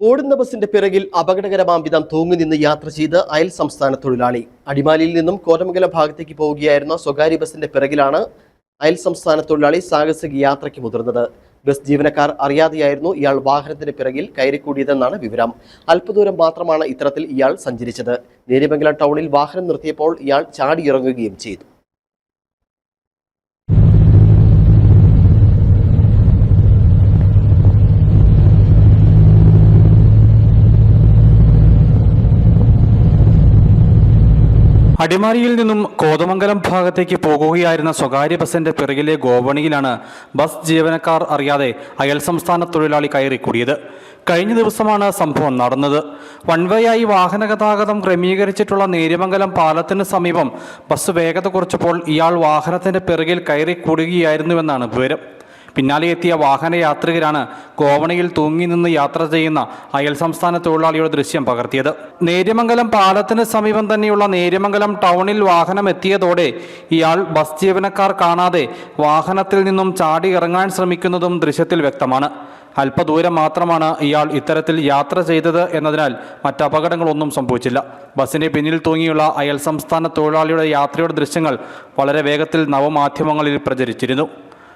ഓടുന്ന ബസിന്റെ പിറകിൽ അപകടകരമാം വിധം തൂങ്ങിനിന്ന് യാത്ര ചെയ്ത് അയൽ സംസ്ഥാന തൊഴിലാളി. അടിമാലിയിൽ നിന്നും കോതമംഗലം ഭാഗത്തേക്ക് പോവുകയായിരുന്ന സ്വകാര്യ ബസിന്റെ പിറകിലാണ് അയൽ സംസ്ഥാന തൊഴിലാളി സാഹസിക യാത്രയ്ക്ക് മുതിർന്നത്. ബസ് ജീവനക്കാർ അറിയാതെയായിരുന്നു ഇയാൾ വാഹനത്തിന് പിറകിൽ കയറിക്കൂടിയതെന്നാണ് വിവരം. അല്പദൂരം മാത്രമാണ് ഇത്തരത്തിൽ ഇയാൾ സഞ്ചരിച്ചത്. നേരിമംഗലം ടൗണിൽ വാഹനം നിർത്തിയപ്പോൾ ഇയാൾ ചാടിയിറങ്ങുകയും ചെയ്തു. അടിമാലിയിൽ നിന്നും കോതമംഗലം ഭാഗത്തേക്ക് പോകുകയായിരുന്ന സ്വകാര്യ ബസിന്റെ പിറകിലെ ഗോവണിയിലാണ് ബസ് ജീവനക്കാർ അറിയാതെ അയൽ സംസ്ഥാന തൊഴിലാളി കയറിക്കൂടിയത്. കഴിഞ്ഞ ദിവസമാണ് സംഭവം നടന്നത്. വൺവേയായി വാഹന ഗതാഗതം ക്രമീകരിച്ചിട്ടുള്ള നേര്യമംഗലം പാലത്തിന് സമീപം ബസ് വേഗത കുറച്ചപ്പോൾ ഇയാൾ വാഹനത്തിന്റെ പിറകിൽ കയറിക്കൂടുകയായിരുന്നുവെന്നാണ് വിവരം. പിന്നാലെ എത്തിയ വാഹനയാത്രികരാണ് കോവണയിൽ തൂങ്ങി നിന്ന് യാത്ര ചെയ്യുന്ന അയൽ സംസ്ഥാന തൊഴിലാളിയുടെ ദൃശ്യം പകർത്തിയത്. നേര്യമംഗലം പാലത്തിന് സമീപം തന്നെയുള്ള നേര്യമംഗലം ടൗണിൽ വാഹനം എത്തിയതോടെ ഇയാൾ ബസ് ജീവനക്കാർ കാണാതെ വാഹനത്തിൽ നിന്നും ചാടി ഇറങ്ങാൻ ശ്രമിക്കുന്നതും ദൃശ്യത്തിൽ വ്യക്തമാണ്. അല്പദൂരം മാത്രമാണ് ഇയാൾ ഇത്തരത്തിൽ യാത്ര ചെയ്തത് എന്നതിനാൽ മറ്റപകടങ്ങളൊന്നും സംഭവിച്ചില്ല. ബസ്സിന് പിന്നിൽ തൂങ്ങിയുള്ള അയൽ സംസ്ഥാന തൊഴിലാളിയുടെ യാത്രയുടെ ദൃശ്യങ്ങൾ വളരെ വേഗത്തിൽ നവമാധ്യമങ്ങളിൽ പ്രചരിച്ചിരുന്നു.